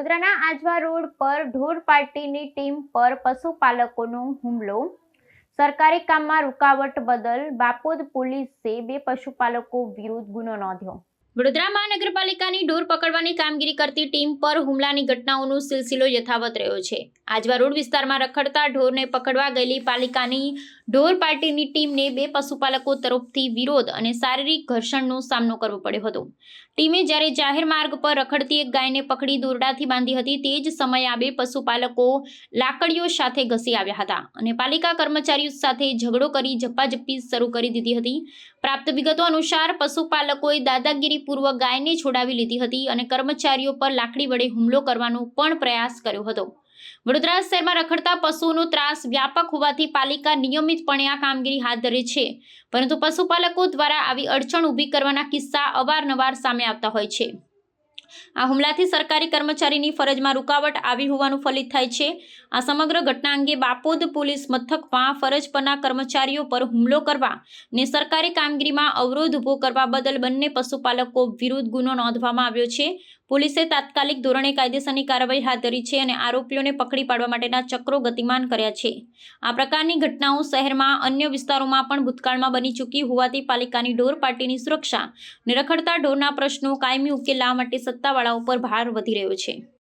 વડોદરાના આજવા રોડ પર ઢોર પાર્ટીની ટીમ પર પશુપાલકોનો હુમલો. સરકારી કામમાં રૂકાવટ બદલ બાપોદ પોલીસે બે પશુપાલકો વિરુદ્ધ ગુનો નોંધ્યો. વડોદરા મહાનગરપાલિકાની ઢોર પકડવાની કામગીરી કરતી ટીમ પર હુમલાની ઘટનાઓનો સિલસિલો યથાવત રહ્યો છે. આજવા રોડ વિસ્તારમાં રખડતા ઢોરને પકડવા ગયેલી પાલિકાની ઢોર પાર્ટીની ટીમને બે પશુપાલકો તરફથી વિરોધ અને શારીરિક ઘર્ષણનો સામનો કરવો પડ્યો હતો. ટીમે જ્યારે જાહેર માર્ગ પર રખડતી એક ગાયને પકડી દોરડાથી બાંધી હતી તે જ સમયે આ બે પશુપાલકો લાકડીઓ સાથે ઘસી આવ્યા હતા અને પાલિકા કર્મચારીઓ સાથે ઝઘડો કરી ઝપાઝપી શરૂ કરી દીધી હતી. પ્રાપ્ત વિગતો અનુસાર પશુપાલકોએ દાદાગીરીપૂર્વક ગાયને છોડાવી લીધી હતી અને કર્મચારીઓ પર લાકડી વડે હુમલો કરવાનો પણ પ્રયાસ કર્યો હતો. વડોદરા શહેરમાં રખડતા પશુઓનો ત્રાસ વ્યાપક હોવાથી પાલિકા નિયમિતપણે આ કામગીરી હાથ ધરે છે. પરંતુ પશુપાલકો દ્વારા આવી અડચણ ઊભી કરવાના કિસ્સા અવારનવાર સામે આવતા હોય છે. આ હુમલાથી સરકારી કર્મચારીની ફરજમાં રૂકાવટ આવી હોવાનું ફલિત થાય છે. આ સમગ્ર ઘટના અંગે બાપોદ પોલીસ મથકમાં ફરજ પરના કર્મચારીઓ પર હુમલો કરવા ને સરકારી કામગીરીમાં અવરોધ ઊભો કરવા બદલ બંને પશુપાલકો વિરુદ્ધ ગુનો નોંધવામાં આવ્યો છે. પોલીસે તાત્કાલિક ધોરણે કાયદેસરની કાર્યવાહી હાથ ધરી છે અને આરોપીઓને પકડી પાડવા માટેના ચક્રો ગતિમાન કર્યા છે. આ પ્રકારની ઘટનાઓ શહેરમાં અન્ય વિસ્તારોમાં પણ ભૂતકાળમાં બની ચૂકી હોવાથી પાલિકાની ઢોર પાર્ટીની સુરક્ષા ને રખડતા ઢોરના પ્રશ્નો કાયમી ઉકેલ લાવવા માટે સત્તાવાળાઓ પર ભાર વધી રહ્યો છે.